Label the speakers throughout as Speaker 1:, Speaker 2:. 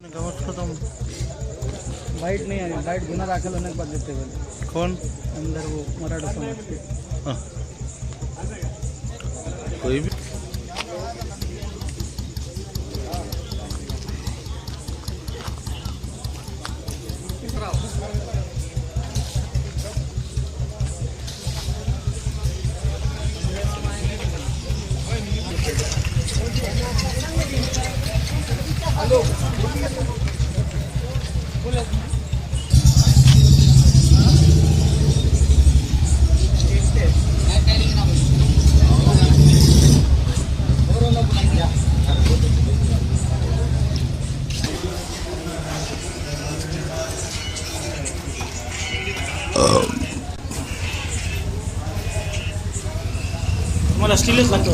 Speaker 1: गावात खतम.
Speaker 2: वाईट नाही आहे वाईट गुन्हा दाखल होण्यात बदलते
Speaker 1: कौन
Speaker 2: अंदर वो मराठा समाज के
Speaker 1: कोई भी
Speaker 2: तुम्हाला स्टीलच लागतो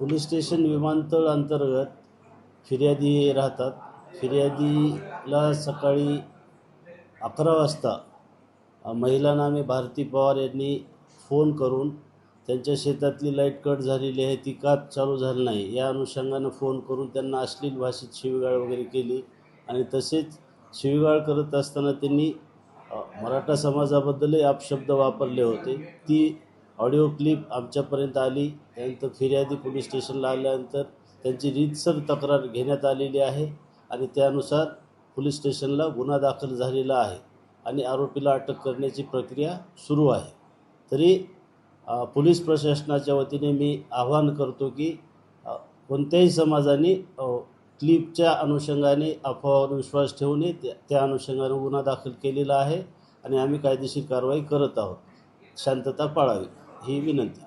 Speaker 3: पोलीस स्टेशन विमानतळ अंतर्गत फिर्यादी राहतात. फिर्यादीला सकाळी अकरा वाजता महिला नामे भारती पवार यांनी फोन करून त्यांच्या शेतातली लाइट कट झालेली आहे ती का चालू झाली नाही या अनुषंगानं फोन करून त्यांना अश्लील भाषेत शिवीगाळ वगैरे केली आणि तसेच शिवीगाळ करत असताना त्यांनी मराठा समाजाबद्दलही अपशब्द वापरले होते. ती ऑडिओ क्लिप आमच्यापर्यंत आली. त्यानंतर फिर्यादी पोलीस स्टेशनला आल्यानंतर त्यांची रीतसर तक्रार घेण्यात आलेली आहे आणि त्यानुसार पोलीस स्टेशनला गुन्हा दाखल झालेला आहे आणि आरोपीला अटक करण्याची प्रक्रिया सुरू आहे. तरी पोलीस प्रशासनाच्या वतीने मी आवाहन करतो की कोणत्याही समाजाने क्लिपच्या अनुषंगाने अफवावर विश्वास ठेवू नये त्या त्या अनुषंगाने गुन्हा दाखल केलेला आहे आणि आम्ही कायदेशीर कारवाई करत आहोत. शांतता पाळावी ही विनंती.